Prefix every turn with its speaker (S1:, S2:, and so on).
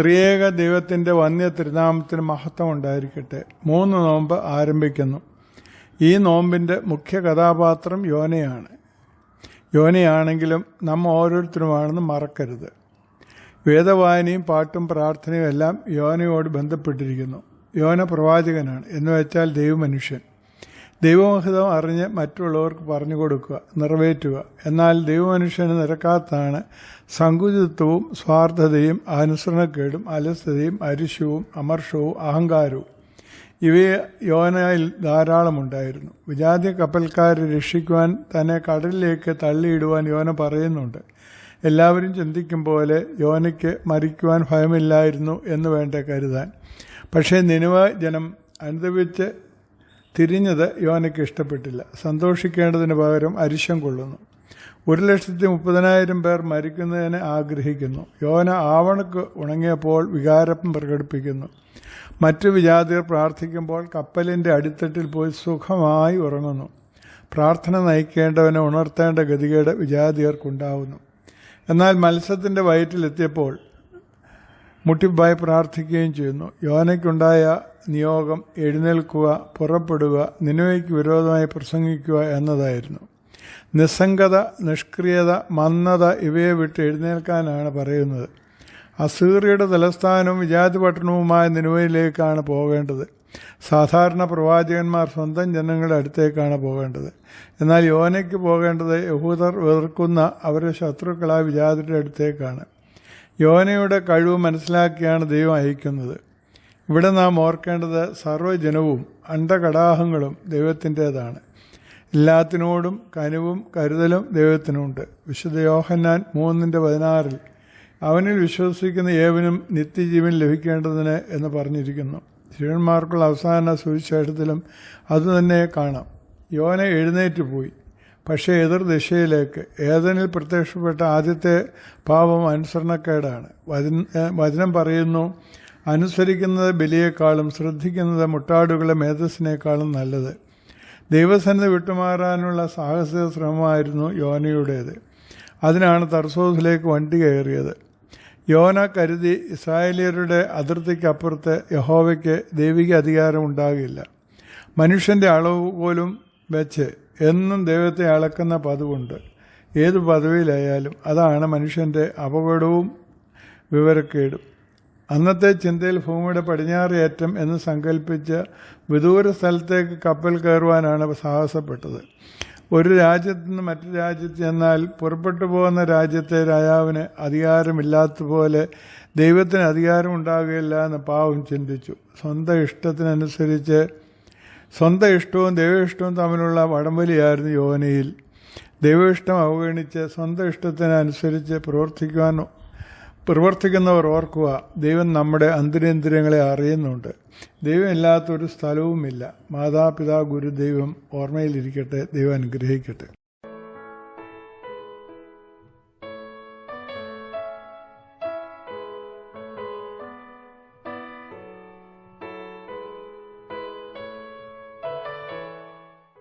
S1: ത്രിയേക ദൈവത്തിന്റെ വന്യ തിരുനാമത്തിന് മഹത്വം ഉണ്ടായിരിക്കട്ടെ മൂന്ന് നോമ്പ് ആരംഭിക്കുന്നു. ഈ നോമ്പിന്റെ മുഖ്യ കഥാപാത്രം യോനയാണ്. യോനയാണെങ്കിലും നമ്മ ഓരോരുത്തരുമാണെന്ന് മറക്കരുത്. വേദവായനയും പാട്ടും പ്രാർത്ഥനയും എല്ലാം യോനയോട് ബന്ധപ്പെട്ടിരിക്കുന്നു. യോന പ്രവാചകനാണ്. എന്ന് വെച്ചാൽ ദൈവമനുഷ്യൻ. ദൈവമഹിതം അറിഞ്ഞ് മറ്റുള്ളവർക്ക് പറഞ്ഞു കൊടുക്കുക നിറവേറ്റുക. എന്നാൽ ദൈവമനുഷ്യന് നിരക്കാത്താണ് സങ്കുചിത്വവും സ്വാർത്ഥതയും അനുസരണക്കേടും അലസതയും അരിശവും അമർഷവും അഹങ്കാരവും. ഇവയെ യോനയിൽ ധാരാളമുണ്ടായിരുന്നു. വിജാതി കപ്പൽക്കാരെ രക്ഷിക്കുവാൻ തന്നെ കടലിലേക്ക് തള്ളിയിടുവാൻ യോന പറയുന്നുണ്ട്. എല്ലാവരും ചിന്തിക്കും പോലെ യോനയ്ക്ക് മരിക്കുവാൻ ഭയമില്ലായിരുന്നു എന്ന് വേണ്ട കരുതാൻ. പക്ഷേ നിനവ ജനം അനുദവിച്ച് തിരിഞ്ഞത് യോനയ്ക്ക് ഇഷ്ടപ്പെട്ടില്ല. സന്തോഷിക്കേണ്ടതിന് പകരം അരിശം കൊള്ളുന്നു. ഒരു ലക്ഷത്തി മുപ്പതിനായിരം പേർ മരിക്കുന്നതിന് ആഗ്രഹിക്കുന്നു. യോന ആവണക്ക് ഉണങ്ങിയപ്പോൾ വികാരം പ്രകടിപ്പിക്കുന്നു. മറ്റു വിജാതിർ പ്രാർത്ഥിക്കുമ്പോൾ കപ്പലിന്റെ അടിത്തട്ടിൽ പോയി സുഖമായി ഉറങ്ങുന്നു. പ്രാർത്ഥന നയിക്കേണ്ടവനെ ഉണർത്തേണ്ട ഗതികേട് വിജാതിയർക്കുണ്ടാവുന്നു. എന്നാൽ മത്സ്യത്തിന്റെ വയറ്റിലെത്തിയപ്പോൾ മുട്ടിപ്പായി പ്രാർത്ഥിക്കുകയും ചെയ്യുന്നു. യോനയ്ക്കുണ്ടായ നിയോഗം എഴുന്നേൽക്കുക പുറപ്പെടുക നിനുവയ്ക്ക് വിരോധമായി പ്രസംഗിക്കുക എന്നതായിരുന്നു. നിസ്സംഗത നിഷ്ക്രിയത മന്ദത ഇവയെ വിട്ട് എഴുന്നേൽക്കാനാണ് പറയുന്നത്. അസീറിയുടെ തലസ്ഥാനവും വിജാതി പട്ടണവുമായ നിനുവയിലേക്കാണ് പോകേണ്ടത്. സാധാരണ പ്രവാചകന്മാർ സ്വന്തം ജനങ്ങളുടെ അടുത്തേക്കാണ് പോകേണ്ടത്. എന്നാൽ യോനയ്ക്ക് പോകേണ്ടത് യഹൂദർ വെറുക്കുന്ന അവരുടെ ശത്രുക്കളായ വിജാതിയുടെ അടുത്തേക്കാണ്. യോനയുടെ കഴിവ് മനസ്സിലാക്കിയാണ് ദൈവം അയക്കുന്നത്. ഇവിടെ നാം ഓർക്കേണ്ടത് സർവജനവും അണ്ടകടാഹങ്ങളും ദൈവത്തിന്റേതാണ്. എല്ലാത്തിനോടും കനിവും കരുതലും ദൈവത്തിനുണ്ട്. വിശുദ്ധ യോഹന്നാൻ മൂന്നിന്റെ പതിനാറിൽ അവനിൽ വിശ്വസിക്കുന്ന ഏവനും നിത്യജീവൻ ലഭിക്കേണ്ടതിന് എന്ന് പറഞ്ഞിരിക്കുന്നു. ശിവന്മാർക്കുള്ള അവസാന സുവിശേഷത്തിലും അതുതന്നെ കാണാം. യോന എഴുന്നേറ്റ് പോയി. പക്ഷേ എതിർ ദിശയിലേക്ക് ഏതനിൽ പ്രത്യക്ഷപ്പെട്ട ആദ്യത്തെ പാപം അനുസരണക്കേടാണ്. വചനം പറയുന്നു അനുസരിക്കുന്നത് ബലിയേക്കാളും ശ്രദ്ധിക്കുന്നത് മുട്ടാടുകളെ മേധസ്സിനേക്കാളും നല്ലത്. ദൈവസന്നിധി വിട്ടുമാറാനുള്ള സാഹസിക ശ്രമമായിരുന്നു യോനയുടേത്. അതിനാണ് തർസോസിലേക്ക് വണ്ടി കയറിയത്. യോന കരുതി ഇസ്രായേലിയരുടെ അതിർത്തിക്കപ്പുറത്ത് യഹോവയ്ക്ക് ദൈവിക അധികാരം ഉണ്ടാകില്ല. മനുഷ്യന്റെ അളവ് പോലും വെച്ച് എന്നും ദൈവത്തെ അളക്കുന്ന പദവുണ്ട് ഏത് പദവിയിലായാലും അതാണ് മനുഷ്യന്റെ അപകടവും വിവരക്കേടും. അന്നത്തെ ചിന്തയിൽ ഭൂമിയുടെ പടിഞ്ഞാറേറ്റം എന്ന് സങ്കല്പിച്ച് വിദൂര സ്ഥലത്തേക്ക് കപ്പൽ കയറുവാനാണ് സാഹസപ്പെട്ടത്. ഒരു രാജ്യത്ത് നിന്ന് മറ്റു രാജ്യത്ത് എന്നാൽ പുറപ്പെട്ടു പോകുന്ന രാജ്യത്തെ രാജാവിന് അധികാരമില്ലാത്തതുപോലെ ദൈവത്തിന് അധികാരം ഉണ്ടാകുകയില്ല എന്ന് പാവം ചിന്തിച്ചു. സ്വന്തം ഇഷ്ടത്തിനനുസരിച്ച് സ്വന്തം ഇഷ്ടവും ദൈവ ഇഷ്ടവും തമ്മിലുള്ള വടംവലിയായിരുന്നു യോനയിൽ. ദൈവ ഇഷ്ടം അവഗണിച്ച് സ്വന്തം ഇഷ്ടത്തിനനുസരിച്ച് പ്രവർത്തിക്കുവാൻ പ്രവർത്തിക്കുന്നവർ ഓർക്കുക ദൈവം നമ്മുടെ അന്തരേന്ദ്രിയങ്ങളെ അറിയുന്നുണ്ട്. ദൈവം ഇല്ലാത്തൊരു സ്ഥലവുമില്ല. മാതാപിതാ ഗുരുദൈവം ഓർമ്മയിലിരിക്കട്ടെ ദൈവം അനുഗ്രഹിക്കട്ടെ.